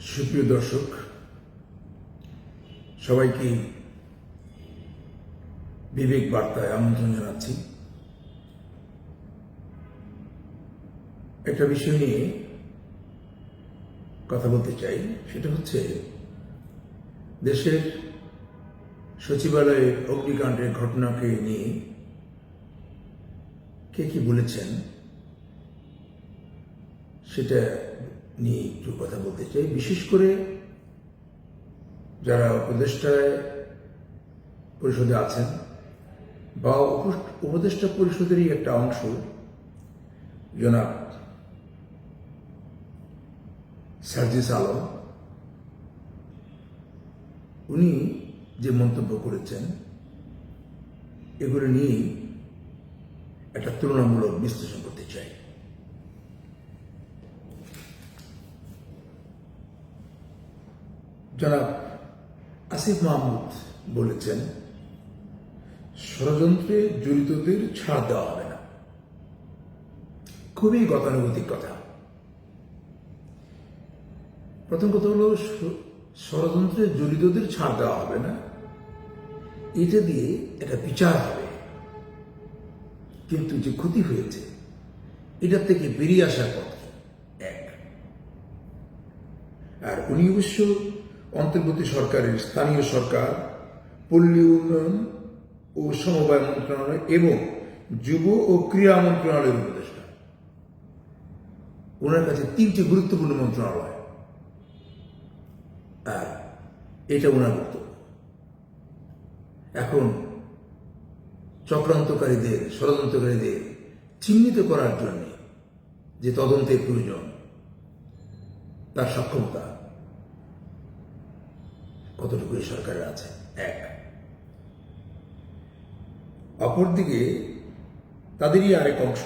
সুপ্রিয় দর্শক, সবাইকে বিবেক বার্তায় আমন্ত্রণ জানাচ্ছি। একটা বিষয় নিয়ে কথা বলতে চাই, সেটা হচ্ছে দেশের সচিবালয়ের অগ্নিকাণ্ডের ঘটনাকে নিয়ে কে কি বলেছেন, সেটা নিয়ে একটু কথা বলতে চাই। বিশেষ করে যারা উপদেষ্টায় পরিষদে আছেন বা উপদেষ্টা পরিষদেরই একটা অংশ, জনাব সার্জিস আলম, উনি যে মন্তব্য করেছেন, এগুলো নিয়েই একটা তুলনামূলক বিশ্লেষণ করতে চাই। জনাব আসিফ মাহমুদ বলেছেন, ষড়যন্ত্রে জড়িতদের ছাড় দেওয়া হবে না। খুবই গতানুগতিক কথা। প্রথম কথা হলো, ষড়যন্ত্রে জড়িতদের ছাড় দেওয়া হবে না। এটা দিয়ে একটা বিচার হবে। কিন্তু যে ক্ষতি হয়েছে, এটার থেকে বেরিয়ে আসার পথ এক। আর উনি অবশ্য অন্তর্বর্তী সরকারের স্থানীয় সরকার, পল্লী উন্নয়ন ও সমবায় মন্ত্রণালয় এবং যুব ও ক্রীড়া মন্ত্রণালয়ের উপদেষ্টা। ওনার কাছে তিনটি গুরুত্বপূর্ণ মন্ত্রণালয়। আর এটা ওনার বক্তব্য। এখন চক্রান্তকারীদের, ষড়যন্ত্রকারীদের চিহ্নিত করার জন্য যে তদন্তের প্রয়োজন, তার সক্ষমতা কতটুকু সরকারের আছে? এক। অপরদিকে তাদেরই আরেক অংশ,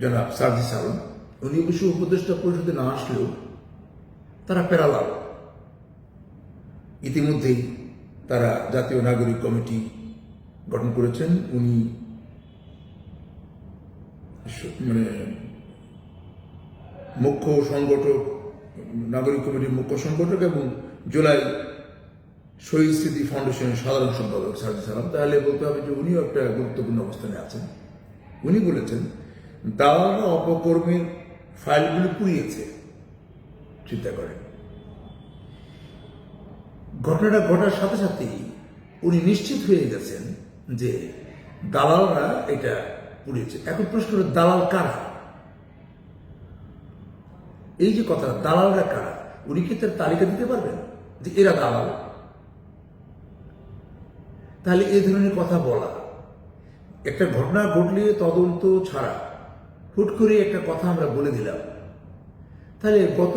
জনাব সার্জিস আলম উনি অবশ্য উপদেষ্টা পরিষদে না আসলেও তারা প্যারালাল। ইতিমধ্যেই তারা জাতীয় নাগরিক কমিটি গঠন করেছেন। উনি মানে মুখ্য সংগঠক, নাগরিক কমিটির মুখ্য সংগঠক এবং জুলাই শহীদ স্মৃতি ফাউন্ডেশনের সাধারণ সম্পাদক সার্জি সালাম, তাহলে বলতে হবে যে উনিও একটা গুরুত্বপূর্ণ অবস্থানে আছেন। উনি বলেছেন দালালরা অপকর্মের ফাইলগুলি পুড়িয়েছে, চিন্তা করেন। ঘটনাটা ঘটার সাথে সাথেই উনি নিশ্চিত হয়ে গেছেন যে দালালরা এটা পুড়িয়েছে। এখন প্রশ্ন দালাল কারা? এই যে কথা, দালালরা কারা? উনি কি তার তালিকা দিতে পারবেন? যে এরা দালাল? তাহলে এই ধরনের কথা বলা। একটা ঘটনা ঘটলে তদন্ত ছাড়া হুট করে একটা কথা আমরা বলে দিলাম। তাহলে গত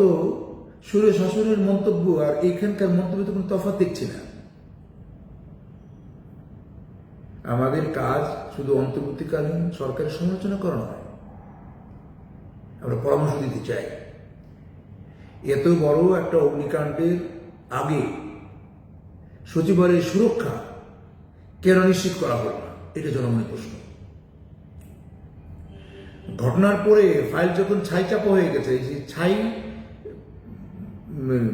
সুরে শাসনের মন্তব্য আর এইখানকার মন্তব্য তো কোনো তফাৎ দেখছি না। আমাদের কাজ শুধু অন্তর্বর্তীকালীন সরকারের সমালোচনা করা নয়। আমরা পরামর্শ দিতে চাই। এত বড় একটা অগ্নিকাণ্ডের আগে সচিবালয়ের সুরক্ষা কেন নিশ্চিত করা হলো না? এটা জনগণের প্রশ্ন। ঘটনার পরে ফাইল যখন ছাই চাপা হয়ে গেছে যে ছাই উম,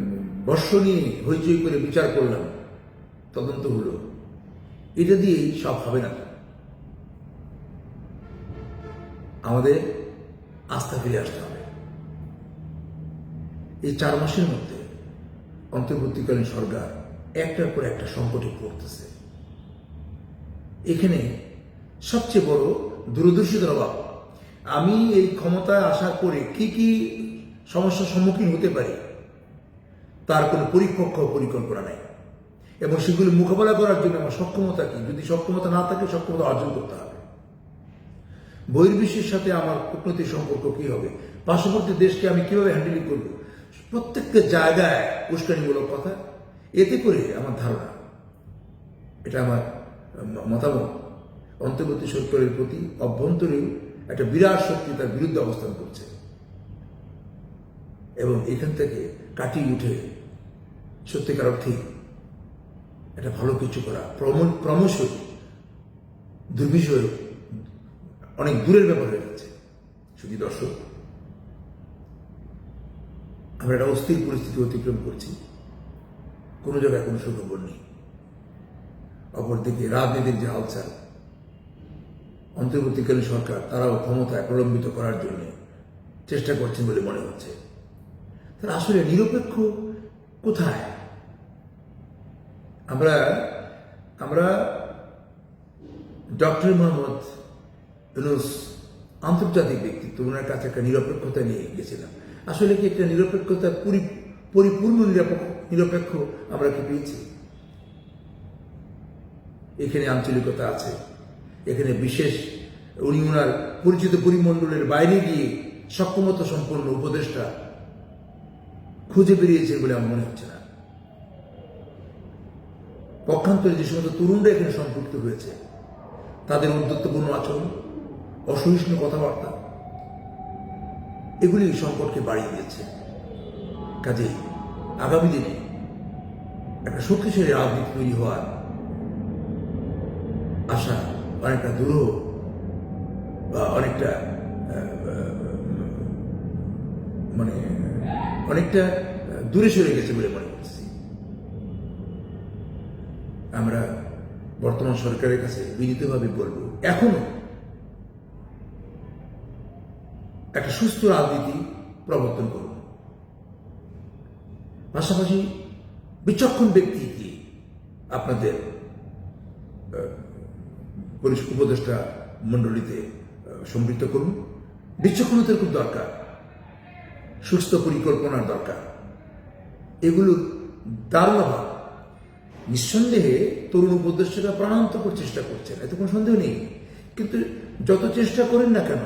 বর্ষ নিয়ে হইচই করে বিচার করলাম তদন্ত হলো। এটা দিয়েই সব হবে না আমাদের আস্থা ফিরে আসতে হবে। এই চার মাসের মধ্যে অন্তর্বর্তীকালীন সরকার একটার পর একটা সংকটে পড়তেছে। এখানে সবচেয়ে বড় দূরদর্শিতার অভাব, আমি এই ক্ষমতায় আসার পরে কি কি সমস্যার সম্মুখীন হতে পারি, তার কোনো পরিপক্ক পরিকল্পনা নেই। এবং সেগুলি মোকাবেলা করার জন্য আমার সক্ষমতা কি? যদি সক্ষমতা না থাকে, সক্ষমতা অর্জন করতে হবে। বহির্বিশ্বের সাথে আমার কূটনৈতিক সম্পর্ক কি হবে? পার্শ্ববর্তী দেশকে আমি কীভাবে হ্যান্ডেলিং করব? প্রত্যেকটা জায়গায় উস্কানিমূলক কথা। এতে করে আমার ধারণা, এটা আমার মতামত, অন্তর্বর্তী সরকারের প্রতি অভ্যন্তরীণ একটা বিরাট শক্তি তার বিরুদ্ধে অবস্থান করছে। এবং এখান থেকে কাটিয়ে উঠে সত্যিকার অর্থে একটা ভালো কিছু করা ক্রম- ক্রমশই দুর্বিষয়, অনেক দূরের ব্যাপার হয়ে যাচ্ছে। শুধু দর্শক আমরা একটা অস্থির পরিস্থিতি অতিক্রম করছি। কোনো জায়গায় কোনো সুখবর নেই। অপরদিকে রাজনীতির যে হালচাল, অন্তর্বর্তীকালীন সরকার তারাও ক্ষমতায় প্রলম্বিত করার জন্য চেষ্টা করছেন বলে মনে হচ্ছে। তারা আসলে নিরপেক্ষ কোথায়? আমরা আমরা ডক্টর মোহাম্মদ ইউনুস আন্তর্জাতিক ব্যক্তিত্ব, ওনার কাছে একটা নিরপেক্ষতা নিয়ে গেছিলাম। আসলে কি একটা নিরপেক্ষতা পরি- পরিপূর্ণ নিরপেক্ষ নিরপেক্ষ আমরা কি পেয়েছি? এখানে আঞ্চলিকতা আছে। এখানে বিশেষ উনি ওনার পরিচিত পরিমণ্ডলের বাইরে গিয়ে সক্ষমতা সম্পন্ন উপদেষ্টা খুঁজে বেরিয়েছে বলে আমার মনে হচ্ছে না। পক্ষান্তরে যে সমস্ত তরুণরা এখানে সম্পৃক্ত হয়েছে, তাদের উদ্যত্তপূর্ণ আচরণ, অসহিষ্ণু কথাবার্তা এগুলি এই সংকটকে বাড়িয়ে দিয়েছে। কাজেই আগামী দিনে একটা শক্তিশালী রাজনীতি তৈরি হওয়ার আশা অনেকটা দূরহ বা অনেকটা মানে অনেকটা দূরে সরে গেছে বলে মনে করছি। আমরা বর্তমান সরকারের কাছে বিনীতভাবে বলব, এখনও একটা সুস্থ রাজনীতি প্রবর্তন করুন। পাশাপাশি বিচক্ষণ ব্যক্তিকে আপনাদের উপদেষ্টা মণ্ডলীতে সম্পৃক্ত করুন। বিচক্ষণতার খুব দরকার। সুস্থ পরিকল্পনার দরকার। এগুলোর দারুণ অভাব। নিঃসন্দেহে তরুণ উপদেষ্টারা প্রাণান্তকর চেষ্টা করছেন, এতে কোনো সন্দেহ নেই। কিন্তু যত চেষ্টা করেন না কেন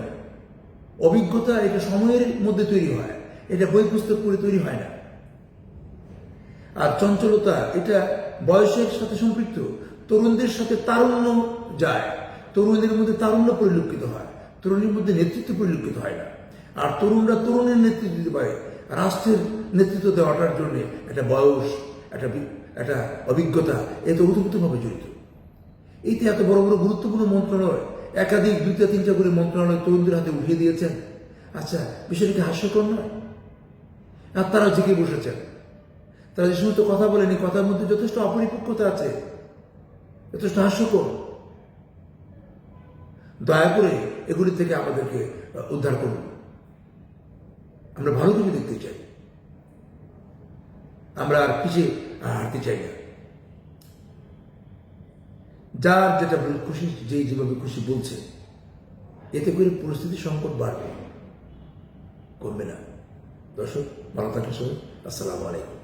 অভিজ্ঞতা এটা সময়ের মধ্যে তৈরি হয়। এটা বই পুস্তক পড়ে তৈরি হয় না। আর চঞ্চলতা, এটা বয়সের সাথে সম্পৃক্ত, তরুণদের সাথে তারুণ্য যায়। তরুণদের মধ্যে তারুণ্য পরিলক্ষিত হয়, তরুণীর মধ্যে নেতৃত্ব পরিলক্ষিত হয় না। আর তরুণরা তরুণের নেতৃত্ব দিতে পারে, রাষ্ট্রের নেতৃত্ব দেওয়াটার জন্য একটা বয়স, একটা একটা অভিজ্ঞতা, এতে ওতপ্রোতভাবে জড়িত। এইতে এত বড় বড় গুরুত্বপূর্ণ মন্ত্রণালয় একাধিক দুইটা, তিনটা করে মন্ত্রণালয় তরুণদের হাতে উঠিয়ে দিয়েছেন। আচ্ছা বিষয়টা কি হাস্যকর নয়? আর তারা জেগে বসেছেন। তারা যে সমস্ত কথা বলেন, এই কথার মধ্যে যথেষ্ট অপরিপক্কতা আছে। যথেষ্ট হাস্যকর। দয়া করে এগুলি থেকে আমাদেরকে উদ্ধার করুন। আমরা ভালো কিছু দেখতে চাই। আমরা আর আর হারতে চাই না। যার যেটা খুশি যে যেভাবে খুশি বলছে, এতে করে পরিস্থিতি সংকট বাড়বে। কমবে না। দর্শক, ভালো থাকলে সবাই। আসসালামু আলাইকুম।